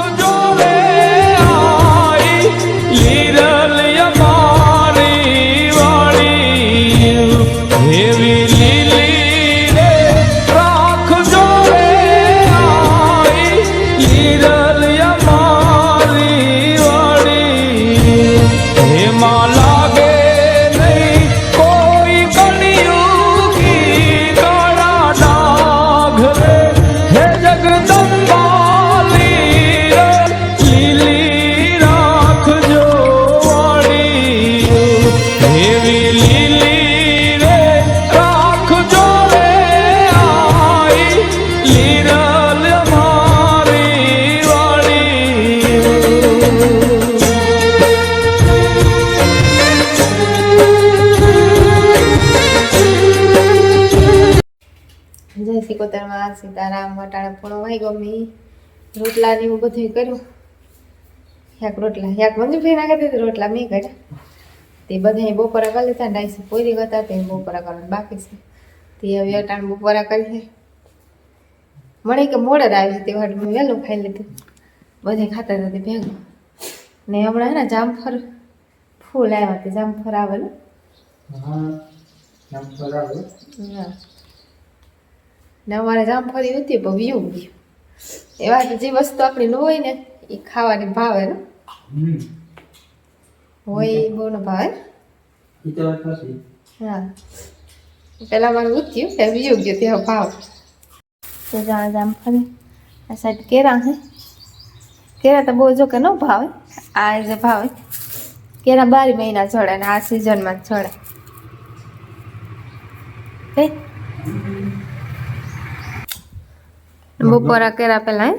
con yo સિકોતરમાં Sitaram વટાણા પૂણો વાઈ ગમી રોટલા ને એવું બધું કર્યું. યાક રોટલા યાક મંજુભાઈ ના કરતી રોટલા મેં કર્યા. તે બધા બપોરા કરી લેતા ડાઈસ પોરી હતા તે બપોરા કરવાનું બાકી છે. તે હવે અટાણ બપોરા કરી છે. મને કે મોડર આવી તે વાટ મેં વહેલું ખાઈ લીધું. બધે ખાતા હતા તે ભેગું. ને હમણાં હે ને જામફળ ફૂલ આવ્યા તે જામફળ આવેલું. હા. ને અમારે જામફળી હતી પણ વ્યૂ ગયું. એવા જે વસ્તુ આપણી ન હોય ને એ ખાવાની ભાવે ને. હોય એ બહુ ન ભાવે હા. પેલા મારું ઉત્યું એ વ્યૂ ગયું ત્યાં ભાવ. તો જા જામફળી આ સાઈડ કેરા છે કેરા તો બહુ જો કે ન ભાવે. આ જે ભાવે. કેરા બાર મહિના ચડે ને આ સિઝનમાં જ ચડે હે બપોરા કર્યા પેલા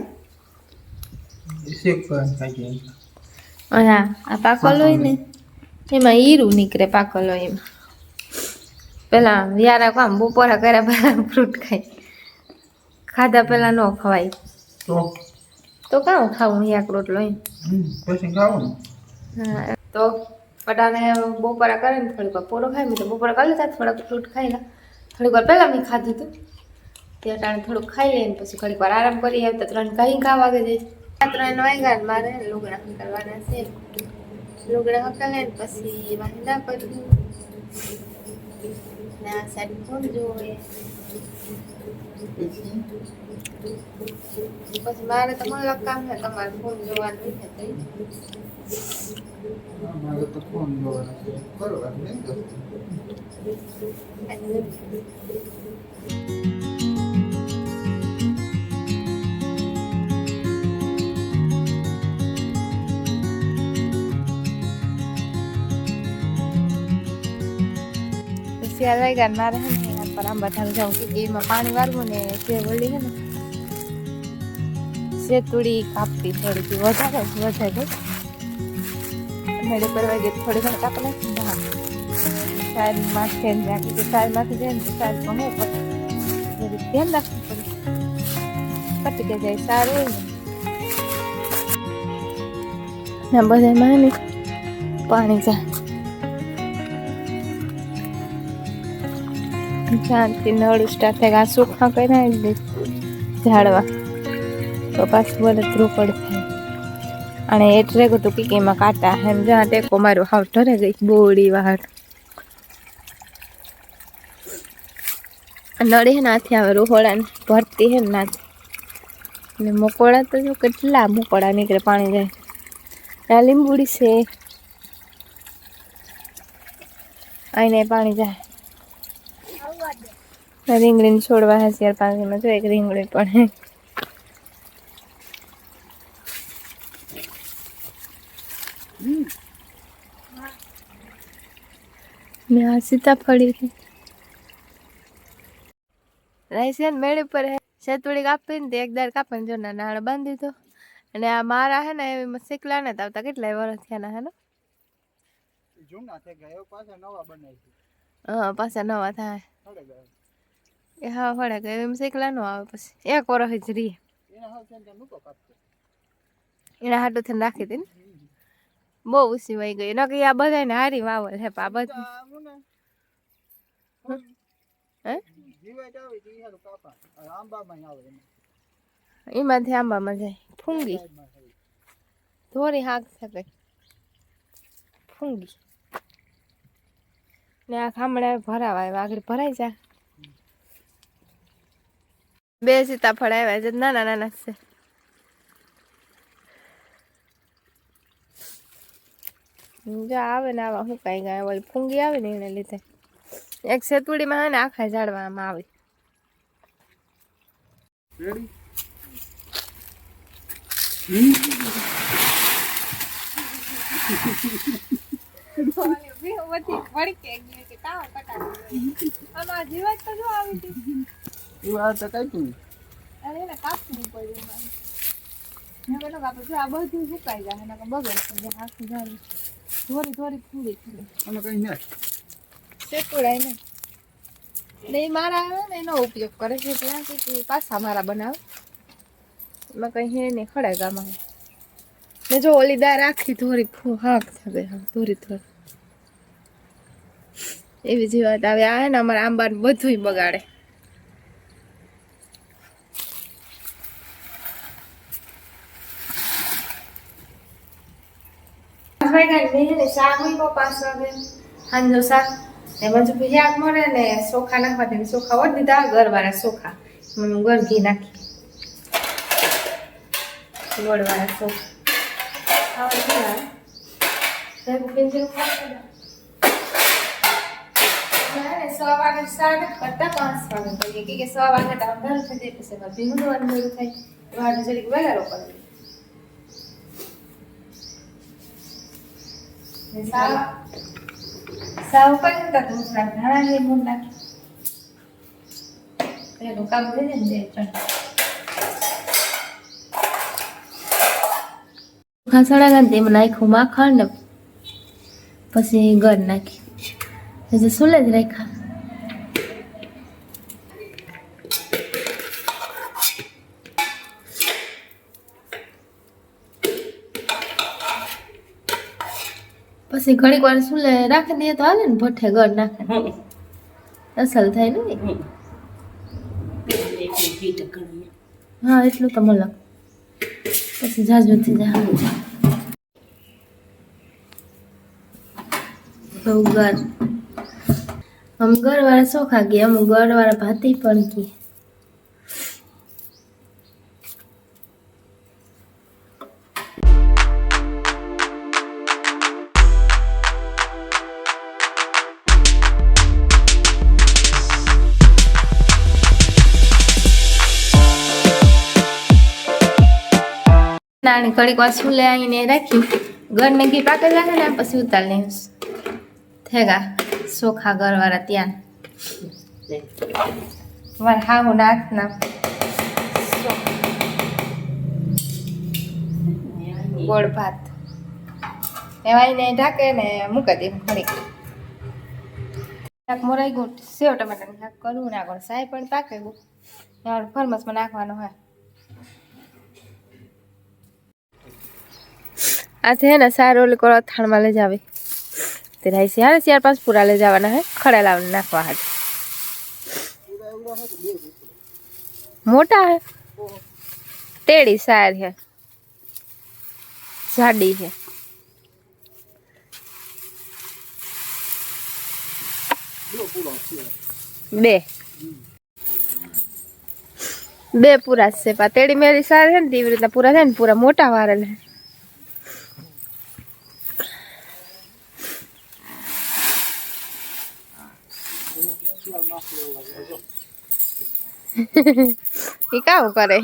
હા આ પાકલ હોય ને એમાં હીરું નીકળે પાકલ હોય એમાં પેલા યારા કામ બપોરા કર્યા પહેલા ફ્રૂટ ખાય ખાધા પેલા ન ખવાય તો કાં ખાવું યાક રોટલો એમ હા તો પટાને બપોરા કરે ને થોડીક વાર પોરો ખાય મેં તો બપોરા કરી લીધા થોડાક ફ્રૂટ ખાઈ લા થોડીક વાર પહેલાં મેં ખાધું હતું તે ટાણે થોડુંક ખાઈ લઈને પછી ઘડીક વાર આરામ કરી આવતા ત્રણ કાંઈ કા વાગે જાય આ ત્રણ વાગ્યા ને મારે લુગડા કરવાના છે લુગડા હકાલે ને પછી વાંદા કર્યું ને આ સાઈડ ફોન જોવે પછી મારે તો મને કામ છે તમારે ફોન જોવાનું છે તો શિયાળ વાગ્યા ના રહે ને પર આંબા ધાર જાઉં કે એમાં પાણી વાળવું ને જે વળી હે ને, શેતુડી કાપતી થોડી વધારે વધારે. મેળે કરવા ગઈ થોડી ઘણી કાપ નાખી, હા. માથે રાખી કે સાઈડ માથે જાય ને સાઈડ પણ ધ્યાન રાખવું પડે. પટી કે જાય, સારું ને. ને માની ને પાણી જાય. શાંતિ, નળ સ્ટાર્ટ થાય, આ સુખા કર્યા એટલે ઝાડવા તો પાછું બધે ધ્રુપડ થાય અને એટલે હતું કે એમાં કાંટા એમ જ્યાં ટેકો મારું હાવ ઢરે ગઈ. બોડી વાહટ નળી નાથી આવે રોહોળાને ભરતી હે ને નાથી. ને મકોડા તો જો કેટલા મકોડા નીકળે, પાણી જાય. આ લીંબુડી છે. આઈને પાણી જાય. રીંગણી છોડવા હશે પાસે જો એક રીંગણી પણ મેં આ સીતાફળી છે. રાઈસે ને મેળ ઉપર હે. સેતુડી કાપીને તે એક દાર કાપીને જો ના નાળ બાંધી દીધો અને આ મારા હે ને એવી શીકલા ને આવતા. કેટલાય વર્ષ થયા ના હે ને? જૂના થઈ ગયા પાછા નવા બનાવી હા પાછા નવા થાય. એ હા વળે ગયો એમ શીકલા નો આવે પછી એક વરસ જ રહી એના ને હાટું થઈને રાખી હતી ને બહુ ઉસી વહી ગઈ નકર આ બધાને હારી વાવલ હે પા બધા ને એમાંથી આંબામાં જાય ફૂંગી. ધોરી હાક શકે ફૂંગી ને આ ખામણે ભરાવા આગળ ભરાઈ જા બે સીતાફળ આવ્યા છે. નાના નાના છે. જો આવે ને આવા હું કાંઈ ગયા ઓલી ફૂંગી આવે ને એને લીધે. એક સેતુડીમાં હે ને આખા ઝાડવામાં આવે. રેડી એ વાત તો કઈ તું થોડી થોડી ફૂંગી થઈ અને કઈ ના સેતુડાય ને ને ઈ મારા આવે ને એનો ઉપયોગ કરે છે ત્યાં સુધી પાછા મારા બનાવે. એમાં કઈ હે નહીં ખડે ગામાં ને જો ઓલી દાર આખી થોડી હાક થશે હા થોડી થોડી એવી જ વાત આવે. આ ને અમારા આંબા બધુંય બગાડે. શાક મૂક્યો પાંચ વાગે સાંજો શાક. ને બાજુ શાક મળે ને ચોખા નાખવા દે ચોખા વધ દીધા ગરવાળા ચોખા મને ગર ઘી નાખી ગોળવાળા ચોખા ખાવા દીધા સાહેબ પિંજરું ખાશે સો વાગે સાડ કરતા પાંચ વાગે કરીએ કે સવા વાગે અંધારું થઈ જાય પછી ભીનું અંધારું થાય. વાગે જરીક વહેલા કરવું સાવ સાવ કરી દીધા તો નાખ ધાણા લઈ મૂક નાખી. એનું કામ થઈ જાય ને બે ત્રણ. ખાસડા ગાંધી એમાં નાખ્યું માખણ પછી ગળ નાખી. પછી સુલે જ રાખ્યા. પછી ઘણી વાર સુલે રાખી દઈએ તો હાલે ને ભઠ્ઠે ગળ નાખે. અસલ થાય ને હા એટલું તો મળે પછી જાજુ થઈ જાય ઘર આમ ગળવાળા ચોખા ગયા અમુક ગરવાળા ભાતી પણ ગઈ નાની કડીક વાર છૂલે આવીને રાખી ઘરને ઘી પાકે રાખે ને પછી ઉતાર લઈ થેગા સોખા ઘરવાળા ત્યાં. મારે હા હું ના ગોળ ભાત. એવાઈને ઢાકે ને મૂકી દે ઘડીક. શાક મોરાઈ ગયું, સેવ ટમાટાનું શાક કરવું ને આગળ સાય પણ પાકે ગયું. ફરમસમાં નાખવાનું હોય. આ છે ને સારો ઓલી કરો થાળમાં લઈ જાવે. તે છે ચાર ચાર પાંચ પૂરા લઈ જવાના, હે. ખડા લાવીને નાખવા હાથ મોટા, હે. ટેડી સાર હે. જાડી, હે. બે. બે પૂરા છે પાતેડી મેરી સાર છે ને, તેવી રીતના પૂરા થાય ને, પૂરા મોટા વારેલ હે એ કામ કરે?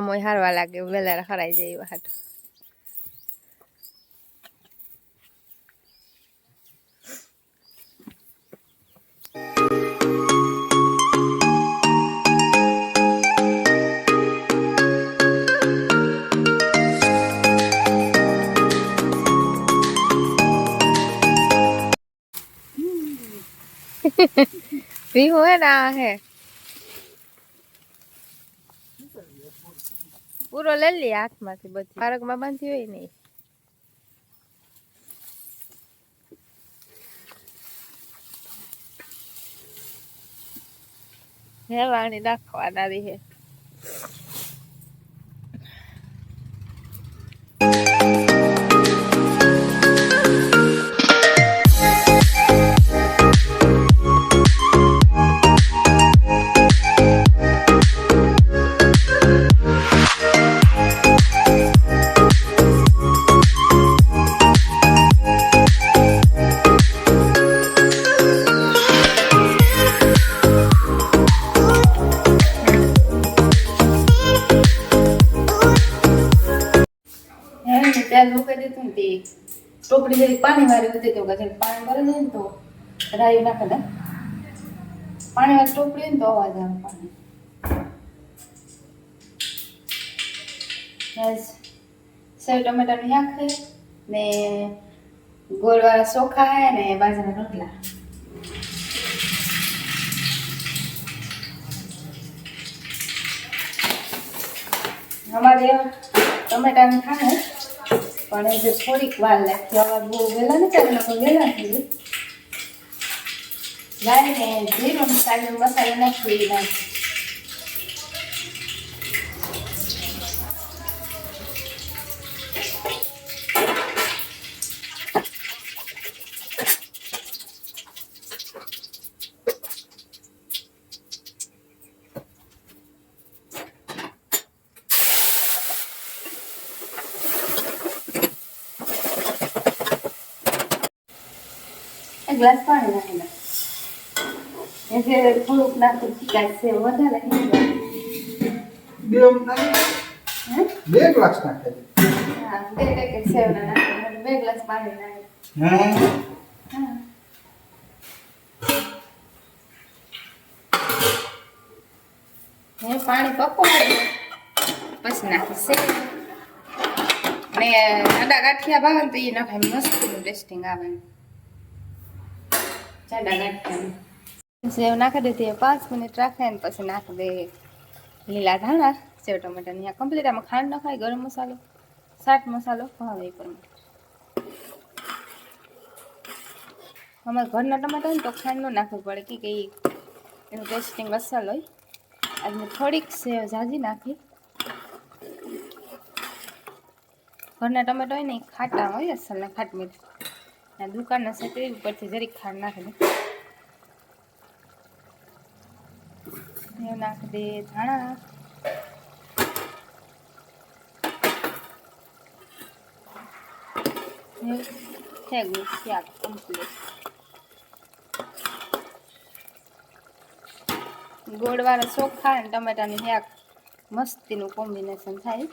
મોય હારવા લાગે વેલા ખરાઈ જાય એવા ભીહું હે. ને આ હે પૂરો લઈ લે હાથમાંથી બધી. પારકમાં બાંધી હોય ને ઈ. હે વાણી નાખવાના રહી. હે ટોપડી જેવી પાણી વાળી હતી તો કે પાણી ભરે ને તો રાઈ નાખે ને. પાણી વાળી ટોપડી ને તો અવાજ આવે પાણી. બસ. સેવ ટમેટાનું શાક છે ને ગોળવાળા ચોખા હે ને બાજરાના રોટલા. અમારે ટમેટાનું ખાય પણ એ જો થોડીક વાર લાગતી હવે બહુ વહેલા નથી આવે લોકો વહેલા થઈ લાવીને જીરું મસાલો નાખી નાખી એક ગ્લાસ પાણી નાખી દો. એટલે થોડુંક નાખું ચીકાશ છે વધારે બે નાખી બે ગ્લાસ નાખે હા બે પેકેટ સેવના નાખી બે ગ્લાસ પાણી નાખી હા? પાણી પકવા પછી નાખી સેવ ને આડા ગાંઠિયા ભાવે તો એ નખાય મસ્ત ટેસ્ટિંગ આવે. સેવ નાખી દીધી પાંચ મિનિટ રાખે ને પછી નાખી દે લીલા ધાણા, સેવ ટમેટા અહીંયા કમ્પ્લીટ આમાં ખાંડ નખાય ગરમ મસાલો, સાટ મસાલો ભાવે પર અમારા ઘરના ટમેટા હોય ને તો ખાંડ ન નાખવું પડે કે કંઈ એનું ટેસ્ટિંગ અસલ હોય. આજ મેં થોડીક સેવ ઝાઝી નાખી. ઘરના ટમેટા હોય ને ખાટા હોય અસલ ને ખાટ મીઠ આ દુકાનના તે ઉપરથી જરીક ખાંડ નાખી દે એ નાખી દે, ધાણા. થઈ ગયું શાક કમ્પ્લીટ ગોળવાળા ચોખા અને ટમેટાનું શાક મસ્તીનું કોમ્બિનેશન થાય.